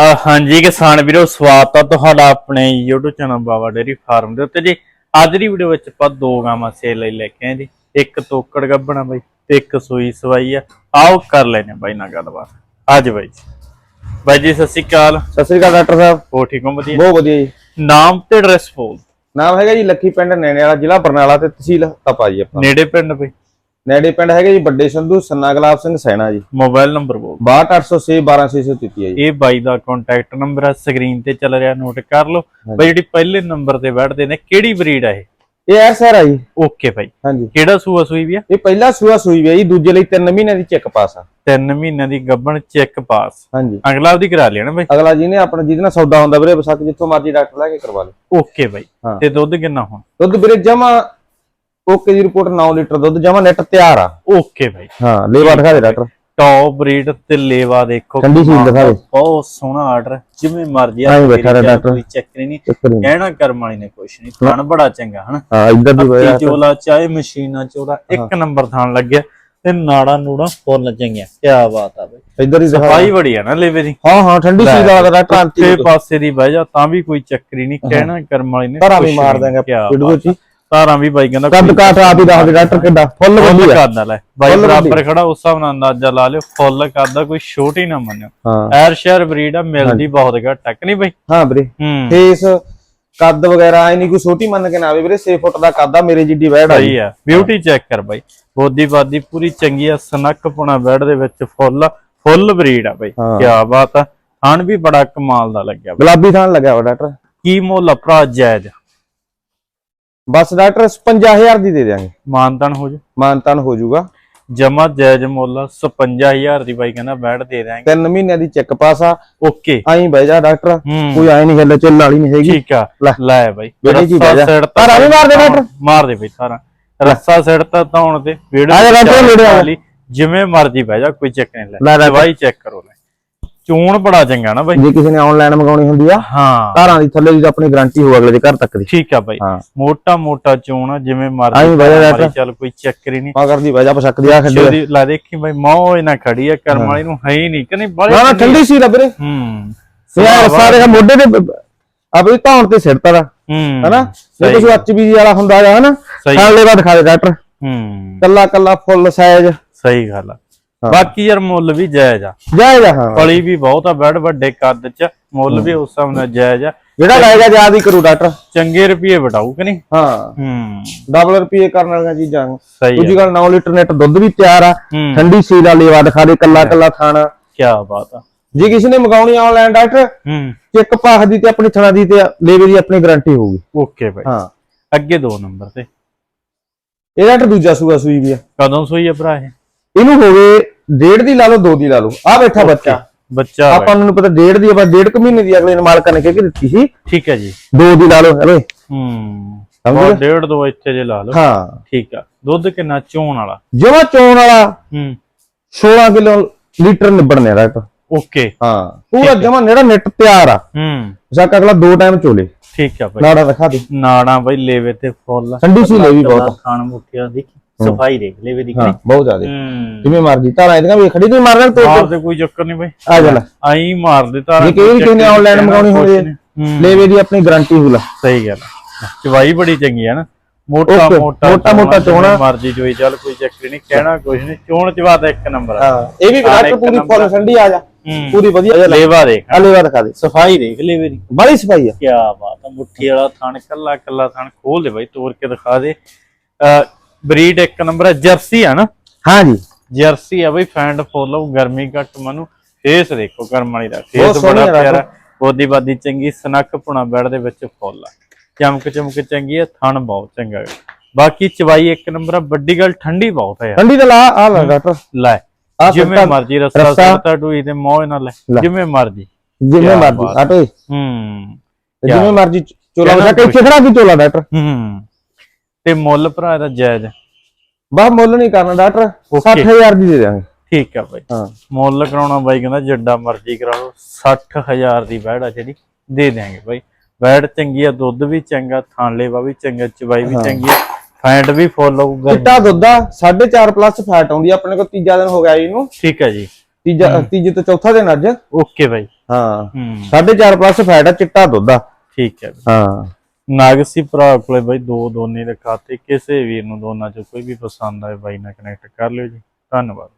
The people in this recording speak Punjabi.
ਹਾਂਜੀ ਕਿਸਾਨ ਵੀਰੋ ਸਵਾਗਤ ਆ ਤੁਹਾਡਾ ਆਪਣੇ YouTube channel Baba dairy farm ਦੇ ਉੱਤੇ ਜੀ। ਅੱਜ ਦੀ ਵੀਡੀਓ ਵਿੱਚ ਆਪਾਂ ਦੋ ਗਾਵਾਂ ਸੇਲ ਲਈ ਲੈ ਕੇ ਆਏ ਜੀ। ਇੱਕ ਤੋਕੜ ਗੱਬਣਾ ਬਾਈ ਤੇ ਇੱਕ ਸੂਈ ਸਵਾਈ ਆ। ਆਓ ਕਰ ਲੈਨੇ ਬਾਈ ਨਾਲ ਗੱਲਬਾਤ। ਅੱਜ ਬਾਈ ਜੀ। ਬਾਈ ਜੀ ਸਤਿ ਸ਼੍ਰੀ ਅਕਾਲ। ਸਤਿ ਸ੍ਰੀ ਅਕਾਲ ਡਾਕਟਰ ਸਾਹਿਬ। ਹੋ ਠੀਕ ਹੋ? ਵਧੀਆ। ਬਹੁਤ ਵਧੀਆ ਜੀ। ਨਾਮ ਤੇ ਐਡਰੈਸ ਬੋਲ ਨਾਮ ਹੈਗਾ ਜੀ ਲੱਖੀ ਪਿੰਡ ਨੈਣੇ ਵਾਲਾ ਜ਼ਿਲ੍ਹਾ ਬਰਨਾਲਾ ਤੇ ਤਹਿਸੀਲ ਤਪਾ ਜੀ ਆਪਾਂ। ਨੇੜੇ ਪਿੰਡ ਬਈ। ਨੈਣੇ ਪਿੰਡ ਹੈਗਾ ਜੀ ਵੱਡੇ ਸੰਧੂ ਸੰਨਾ ਗੁਲਾਬ ਸਿੰਘ ਸੈਣਾ ਜੀ। ਮੋਬਾਈਲ ਨੰਬਰ ਬੋਲ 62806 12633 ਹੈ ਜੀ। ਇਹ ਬਾਈ ਦਾ ਕੰਟੈਕਟ ਨੰਬਰ ਆ ਸਕਰੀਨ ਤੇ ਚੱਲ ਰਿਹਾ ਨੋਟ ਕਰ ਲਓ। ਬਾਈ ਜਿਹੜੀ ਪਹਿਲੇ ਨੰਬਰ ਤੇ ਬੈਠਦੇ ਨੇ ਕਿਹੜੀ ਬਰੀਡ ਆ ਇਹ? ਇਹ ਐਰ ਸਰ ਆ ਜੀ। ਓਕੇ ਬਾਈ। ਹਾਂਜੀ। ਕਿਹੜਾ ਸੂਆ ਸੂਈ ਵੀ ਆ? ਇਹ ਪਹਿਲਾ ਸੂਆ ਸੂਈ ਵੀ ਹੈ ਜੀ ਦੂਜੇ ਲਈ 3 ਮਹੀਨਿਆਂ ਦੀ ਚੈੱਕ ਪਾਸ ਆ। ਤਿੰਨ ਮਹੀਨਿਆਂ ਦੀ ਗੱਬਣ ਚੈੱਕ ਪਾਸ। ਹਾਂਜੀ। ਅਗਲਾ ਉਹਦੀ ਕਰਾ ਲਿਆ ਨਾ ਬਾਈ। ਅਗਲਾ ਜੀ ਨੇ ਆਪਣਾ ਜਿਹਦੇ ਨਾਲ ਸੌਦਾ ਹੁੰਦਾ ਵੀਰੇ ਬਸਕ ਜਿੱਥੋਂ ਮਰਜ਼ੀ ਡਾਕਟਰ ਲੈ ਕੇ ਕਰਵਾ ਲਓ ਓਕੇ ਬਾਈ। ਹਾਂ। ਤੇ ਦੁੱਧ ਕਿੰਨਾ ਹੁਣ? ਦੁੱਧ ਵੀਰੇ ਜਮਾ ਓਕੇ ਦੀ ਰਿਪੋਰਟ 9 ਲੀਟਰ ਦੁੱਧ ਜਮਾ ਨੈਟ ਤਿਆਰ ਆ। ਓਕੇ ਬਾਈ। ਹਾਂ ਲੇਵਾ ਦਿਖਾ ਦੇ ਡਾਕਟਰ ਟੌਪ ਬਰੀਡ ਤੇ ਲੇਵਾ ਦੇਖੋ। ਠੰਡੀ ਸੀਲ ਦਿਖਾ ਦੇ। ਬਹੁਤ ਸੋਹਣਾ ਆਰਡਰ ਜਿਵੇਂ ਮਰਜ਼ੀ ਐਂ ਬੈਠਾ ਰਿਹਾ ਡਾਕਟਰ। ਕੋਈ ਚੱਕਰ ਨਹੀਂ। ਕਹਿਣਾ ਕਰਮ ਵਾਲੀ ਨੇ ਕੁਛ ਨਹੀਂ ਥਣ ਬੜਾ ਚੰਗਾ ਹਨਾ? ਹਾਂ ਇੱਧਰ ਦੀ ਹੋਇਆ। ਚੋਲਾ ਚਾਹੇ ਮਸ਼ੀਨਾਂ ਚੋਲਾ ਇੱਕ ਨੰਬਰ ਥਣ ਲੱਗਿਆ ਤੇ ਨਾੜਾ ਨੂੜਾ ਫੁੱਲ ਚੰਗੀਆਂ। ਕੀ ਬਾਤ ਆ ਬਾਈ। ਇੱਧਰ ਹੀ ਸਫ਼ਾਈ ਬੜੀ ਆ ਨਾ ਲੇਵੇ ਦੀ। ਹਾਂ ਹਾਂ ਠੰਡੀ ਸੀਲ ਵਾਲਾ ਡਾਕਟਰ ਆਂਟੀ ਤੇ ਪਾਸੇ ਦੀ ਬਹਿ ਜਾ ਤਾਂ ਵੀ ਕੋਈ ਚੱਕਰੀ ਨਹੀਂ। ਕਹਿਣਾ ਕਰਮ ਵਾਲੀ ਨੇ ਧਾਰਾਂ ਵੀ ਮਾਰ ਦਾਂਗੇ ਵੀਡੀਓ ਚ। ਆ। ਧਾਰਾਂ ਵੀ ਬਾਈ ਕਹਿੰਦਾ ਕੱਦ ਕਾਠ ਆਪ ਹੀ ਦੱਸ ਦੇ ਡਾਕਟਰ ਕਿੱਡਾ? ਫੁੱਲ ਫੁੱਲ ਵਧੀਆ। ਕਰਦਾ ਲੈ ਬਾਈ ਬਰਾਬਰ ਖੜਾ ਉਸ ਹਿਸਾਬ ਨਾਲ ਅੰਦਾਜ਼ਾ ਲਾ ਲਿਓ। ਫੁੱਲ ਕਰਦਾ ਕੋਈ ਛੋਟੀ ਨਾ ਮੰਨਿਓ। ਹਾਂ। ਐਰ ਸ਼ਹਿਰ ਬਰੀਡ ਆ ਮਿਲਦੀ ਬਹੁਤ ਘੱਟ ਟੱਕ ਨਹੀਂ ਬਾਈ? ਹਾਂ ਵੀਰੇ। ਫੇਸ ਕੱਦ ਵਗੈਰਾ ਐ ਨਹੀਂ ਕੋਈ ਛੋਟੀ ਮੰਨ ਕੇ ਨਾ ਆਵੇ ਵੀਰੇ 6 ਫੁੱਟ ਦਾ ਕੱਦ ਆ ਮੇਰੇ ਜਿੱਡੀ ਵੈੜ ਆ ਸਹੀ ਆ ਬਿਊਟੀ ਚੈੱਕ ਕਰ ਬਾਈ। ਬੋਦੀ ਬਾਦੀ ਪੂਰੀ ਚੰਗੀ ਆ ਸਨੱਕ ਪੁਣਾ ਬੈਡ ਦੇ ਵਿੱਚ ਫੁੱਲ ਫੁੱਲ ਬਰੀਡ ਆ ਬਾਈ। ਕੀ ਬਾਤ ਆ। ਹਣ ਵੀ ਬੜਾ ਕਮਾਲ ਦਾ ਲੱਗਿਆ। ਗੁਲਾਬੀ ਥਾਨ ਲੱਗਿਆ ਵਾ ਡਾਕਟਰ। ਕੀ ਮੁੱਲ ਭਰਾ ਜਾਇਜ਼? ਬਸ ਡਾਕਟਰ 55000 ਦੀ ਦੇ ਦਿਆਂਗੇ। ਮਾਨਤਨ ਹੋ ਜਾ। ਮਾਨਤਾਨ ਹੋ ਜਾਊਗਾ। ਜਮਾ ਜਾਇਜ਼ ਮੁੱਲ 55000 ਦੀ ਬਾਈ ਕਹਿੰਦਾ ਬੈਡ ਦੇ ਦਾਂਗੇ 3 ਮਹੀਨਿਆਂ ਦੀ ਚੈੱਕ ਪਾਸ ਆ। ਓਕੇ। ਆਈ ਬਹਿ ਜਾ ਡਾਕਟਰ ਕੋਈ ਆਏ ਨਹੀਂ ਹਿੱਲ ਚੱਲ ਵਾਲੀ ਨਹੀਂ ਹੈਗੀ। ਠੀਕ ਆ। ਲੈ। ਬਾਈ। ਬੇੜੇ ਜੀ ਬਹਿ ਜਾ। ਸਿਰ ਤਾਂ ਧਾਰਾਂ ਵੀ ਮਾਰ ਦੇ ਡਾਕਟਰ। ਮਾਰ ਦੇ ਬਾਈ ਸਾਰਾ ਰੱਸਾ ਸਿਰ ਤਾਂ ਧੌਣ ਤੇ ਜਾ। ਜਿਵੇਂ ਮਰਜ਼ੀ ਬਹਿ ਜਾ ਕੋਈ ਚੱਕ ਨਹੀਂ ਲੈ। ਲੈ ਲੈ। ਬਾਈ ਚੈੱਕ ਕਰੋ ਲੈ। ਚੂਣ ਬੜਾ ਚੰਗਾ ਨਾ ਬਾਈ। ਜੇ ਕਿਸੇ ਨੇ ਆਨਲਾਈਨ ਮੰਗਾਉਣੀ ਹੁੰਦੀ ਆ ਹਾਂ। ਧਾਰਾਂ ਦੀ ਥੱਲੇ ਦੀ ਤਾਂ ਆਪਣੀ ਗਾਰੰਟੀ ਹੋਊ ਅਗਲੇ ਦੇ ਘਰ ਤੱਕ ਦੀ। ਠੀਕ ਆ ਬਾਈ। ਹਾਂ। ਮੋਟਾ ਮੋਟਾ ਚੂਣ ਜਿਵੇਂ ਮਰਜ਼ੀ। ਚੱਲ ਕੋਈ ਚੱਕਰ ਹੀ ਨਹੀਂ। ਮਗਰ ਦੀ ਬਹਿ ਜਾ ਬਸਕ ਦੀ ਆ ਖੱਡੇ ਲੈ ਦੇਖੀ ਬਾਈ ਮੌ ਇਹਨਾਂ ਖੜੀ ਆ ਕਰਮ ਵਾਲੀ ਨੂੰ ਹੈ ਹੀ ਨਹੀਂ ਕਿ ਨਹੀਂ ਬੜੇ ਨਾ ਨਾ ਠੰਡੀ ਸੀ ਵੀਰੇ। ਹੂੰ। ਯਾਰ ਸਾਰੇ ਦਾ ਮੋਢੇ ਤੇ ਆਪਣੀ ਧੌਣ ਤੇ ਸਿਰ ਤਰਾ ਹੂੰ। ਹਨਾ? ਜੇ ਕੁਝ ਐਚਬੀਜੀ ਵਾਲਾ ਹੁੰਦਾ ਆ ਹਨਾ। ਖਾਲੇ ਦਾ ਦਿਖਾ ਦੇ ਡਾਕਟਰ। ਹੂੰ। ਕੱਲਾ ਕੱਲਾ ਫੁੱਲ ਸਾਈਜ਼ ਸਹੀ ਗੱਲ ਆ। ਹਾਂ। ਬਾਕੀ ਯਾਰ ਮੁੱਲ ਵੀ ਜਾਇਜ਼ ਆ। ਜਾਇਜ਼ ਆ, ਹਾਂ। ਫਲੀ ਵੀ ਬਹੁਤ ਆ ਬੈਡ ਵੱਡੇ ਕੱਦ ਚ ਮੁੱਲ ਵੀ ਉਸ ਹਿਸਾਬ ਨਾਲ ਜਾਇਜ਼ ਆ। ਜਿਹੜਾ ਲਾਏਗਾ ਯਾਦ ਹੀ ਕਰੂ ਡਾਕਟਰ। ਚੰਗੇ ਰੁਪਏ ਵਟਾਊ ਕਿ ਨਹੀਂ? ਹਾਂ। ਹੂੰ। ਡਬਲ ਰੁਪਏ ਕਰਨ ਵਾਲੀਆਂ ਚੀਜ਼ਾਂ। ਦੂਜੀ ਗੱਲ 9 ਲੀਟਰ ਨੈਟ ਦੁੱਧ ਵੀ ਤਿਆਰ ਆ। ਠੰਡੀ ਸੀਲ ਆ ਲੇਵਾ ਦਿਖਾ ਦੇ ਕੱਲਾ ਕੱਲਾ ਥਾਣਾ ਕੀ ਬਾਤ ਆ। ਜੇ ਕਿਸੇ ਨੇ ਮੰਗਾਉਣੀ ਆਨਲਾਈਨ ਡਾਕਟਰ ਹੂੰ। ਚੈੱਕ ਪਾਸ ਦੀ ਤੇ ਆਪਣੀ ਥਣਾ ਦੀ ਤੇ ਲੇਵੇ ਦੀ ਆਪਣੀ ਗਾਰੰਟੀ ਹੋਊਗੀ। ਓਕੇ ਬਾਈ ਹਾਂ। ਅੱਗੇ ਦੋ ਨੰਬਰ ਤੇ। ਇਹ ਡਾਕਟਰ ਦੂਜਾ ਸੂਆ ਸੂਈ ਵੀ ਆ। ਕਦੋਂ ਸੋਈ ਆ ਭਰਾ ਇਹ? ਇਹਨੂੰ ਹੋਵੇ ਡੇਢ ਦੀ ਲਾ ਲਓ ਦੋ ਦੀ ਲਾ ਲਓ। ਆ ਬੈਠਾ ਬੱਚਾ। ਬੱਚਾ। ਆਪਾਂ ਨੂੰ ਪਤਾ ਡੇਢ ਦੀ ਆਪਾਂ ਡੇਢ ਕੁ ਮਹੀਨੇ ਦੀ ਅਗਲੇ ਨੇ ਮਾਲਕਾਂ ਨੇ ਕਹਿ ਕੇ ਦਿੱਤੀ ਸੀ। ਠੀਕ ਹੈ ਜੀ। ਦੋ ਦੀ ਲਾ ਲਓ ਹੈਵੇ ਹੂੰ। ਸਮਝ? ਡੇਢ ਦੋ ਇੱਥੇ ਜੇ ਲਾ ਲਓ। ਹਾਂ। ਠੀਕ ਆ। ਦੁੱਧ ਕਿੰਨਾ? ਚੋਣ ਵਾਲਾ। ਜਮਾ ਚੋਣ ਵਾਲਾ। ਹੂੰ। 16 ਕਿਲੋ ਲੀਟਰ ਨਿਬੜਨੇ ਡਾਕਟਰ ਓਕੇ। ਹਾਂ। ਪੂਰਾ ਜਮਾ ਨੇੜਾ ਨਿੱਟ ਤਿਆਰ ਆ। ਹੂੰ। ਸਾਕ ਅਗਲਾ ਦੋ ਟਾਈਮ ਚੋਲੇ। ਠੀਕ ਆ ਬਾਈ ਨਾੜਾ ਦਿਖਾ ਦੇ। ਨਾੜਾਂ ਬਾਈ ਲੇਵੇ ਤੇ ਫੁੱਲ ਠੰਡੀ ਸੀ ਲੈ ਵੀ ਬਹੁਤ ਖਾਣ ਮੁੱਠਿਆ ਦੀ ਸਫ਼ਾਈ ਦੇਖ ਲੇਵੇ ਦੀ ਹਾਂ ਬਹੁਤ ਜ਼ਿਆਦਾ। ਹੂੰ। ਜਿਵੇਂ ਮਰਜ਼ੀ ਧਾਰਾਂ ਇਹਦੀਆਂ ਵੀ ਖੜੀ ਨਹੀਂ ਮਾਰਨਾ ਤੋ ਮਾਰ ਦੇ ਕੋਈ ਚੱਕਰ ਨਹੀਂ ਬਾਈ। ਆ ਜਾ ਲੈ। ਆਈ ਮਾਰ ਦੇ ਤਾਰਾ ਜੇ ਕੋਈ ਕਿਸੇ ਨੇ ਆਨਲਾਈਨ ਮੰਗਾਉਣੀ ਹੋਵੇ ਹੂੰ। ਲੇਵੇ ਦੀ ਆਪਣੀ ਗਾਰੰਟੀ ਹੋਊਗਾ ਸਹੀ ਗੱਲ। ਚਵਾਈ ਬੜੀ ਚੰਗੀ ਹੈ ਨਾ। ਮੋਟਾ ਮੋਟਾ ਮੋਟਾ- ਮੋਟਾ ਚੋਣਾ। ਮਰਜ਼ੀ ਚੋਈ ਚੱਲ ਕੋਈ ਚੱਕਰ ਨਹੀਂ ਕਹਿਣਾ ਕੁਝ ਨਹੀਂ ਚੋਣ ਚਵਾ ਤਾਂ ਇੱਕ ਨੰਬਰ ਆ। ਹਾਂ ਇਹ ਵੀ ਇੱਕ ਪੂਰੀ ਫੁੱਲ ਠੰਡੀ ਆ ਜਾ। ਪੂਰੀ ਵਧੀਆ ਲੇਵਾ ਦੇਖ। ਆ ਲੇਵਾ ਦਿਖਾ ਦੇ। ਸਫ਼ਾਈ ਦੇਖ ਲੇਵੇ ਦੀ। ਬੜੀ ਸਫ਼ਾਈ ਆ। ਕੀ ਬਾਤ ਆ ਮੁੱਠੀ ਵਾਲਾ ਥਣ ਕੱਲਾ ਕੱਲਾ ਥਣ ਖੋਲ ਦੇ ਬਾਈ ਤੋੜ ਕੇ ਦਿਖਾ ਦੇ। ਬਰੀਡ ਇੱਕ ਨੰਬਰ ਹੈ ਜਰਸੀ ਆ ਨਾ? ਹਾਂ ਜੀ ਜਰਸੀ ਆ ਬਈ ਫੈਂਡ ਫੋਲੋ ਗਰਮੀ ਘੱਟ ਮਨੂੰ। ਫੇਸ ਦੇਖੋ ਕਰਮ ਵਾਲੀ ਦਾ। ਫੇਸ ਬੜਾ ਪਿਆਰਾ ਬੋਦੀ ਬਾਦੀ ਚੰਗੀ ਸਨੱਖ ਪੁਣਾ ਬੈੜ ਦੇ ਵਿੱਚ ਫੁੱਲ ਆ। ਚਮਕ ਚਮਕ ਚੰਗੀ ਆ ਥਣ ਬਹੁਤ ਚੰਗਾ ਹੈ। ਬਾਕੀ ਚਵਾਈ ਇੱਕ ਨੰਬਰ ਆ ਵੱਡੀ ਗੱਲ ਠੰਡੀ ਬਹੁਤ ਹੈ ਠੰਡੀ ਤਾਂ ਲਾ ਆ ਲੈ ਡਾਕਟਰ। ਲੈ ਜਿਵੇਂ ਮਰਜ਼ੀ ਰਸਤਾ ਰੱਸਾ- ਸੁੱਟਾ ਡੂਈ ਤੇ ਮੌਜ ਨਾਲ ਲੈ। ਜਿਵੇਂ ਮਰਜ਼ੀ। ਜਿਵੇਂ ਮਰਜ਼ੀ। ਆਟੋ। ਹੂੰ। ਜਿਵੇਂ ਮਰਜ਼ੀ ਚੋਲਾ ਵਸਾ ਕੇ ਇੱਥੇ ਖੜਾ ਕੀ ਚੋਲਾ ਡਾਕਟਰ। ਹੂੰ। ਤੇ ਮੁੱਲ ਭਰਾ ਦਾ ਜਾਇਜ਼ ਬਾ ਮੁੱਲ ਨਹੀਂ ਕਰਨਾ ਡਾਕਟਰ 60000 ਦੀ ਦੇ ਦਿਆਂਗੇ। ਠੀਕ ਆ ਬਾਈ। ਹਾਂ। ਮੁੱਲ ਕਰਾਉਣਾ ਬਾਈ ਕਹਿੰਦਾ ਜਿੱਡਾ ਮਰਜ਼ੀ ਕਰਾ ਲਓ 60000 ਦੀ ਆ ਜਿਹੜੀ ਦੇ ਦਿਆਂਗੇ ਬਾਈ। ਵੈੜ ਚੰਗੀ ਆ ਦੁੱਧ ਵੀ ਚੰਗਾ ਥਾਂ ਲੇਵਾ ਵੀ ਚੰਗਾ ਚਵਾਈ ਵੀ ਚੰਗੀ ਆ ਫੈਂਟ ਵੀ ਫੁੱਲ ਆਊਗਾ ਚਿੱਟਾ ਦੁੱਧ ਆ 4.5 ਪਲੱਸ ਫੈਟ ਆਉਂਦੀ ਆ ਆਪਣੇ ਕੋਲ ਤੀਜਾ ਦਿਨ ਹੋ ਗਿਆ ਇਹਨੂੰ। ਠੀਕ ਹੈ ਜੀ। ਤੀਜਾ ਤੀਜੇ ਤੋਂ ਚੌਥਾ ਦਿਨ ਅੱਜ। ਓਕੇ ਬਾਈ। ਹਾਂ। ਹੂੰ। 4.5 ਪਲੱਸ ਫੈਟ ਆ ਚਿੱਟਾ ਦੁੱਧ ਆ। ਠੀਕ ਹੈ ਹਾਂ। ਨਾਗ ਸੀ ਭਰਾ ਕੋਲੇ ਬਾਈ, ਦੋ ਦੋਨੇ ਦੇ ਖਾਤੇ, ਕਿਸੇ ਵੀਰ ਨੂੰ ਦੋਨਾਂ ਚੋਂ ਕੋਈ ਵੀ ਪਸੰਦ ਆਏ ਬਾਈ ਨਾਲ ਕਨੈਕਟ ਕਰ ਲਿਓ ਜੀ। ਧੰਨਵਾਦ।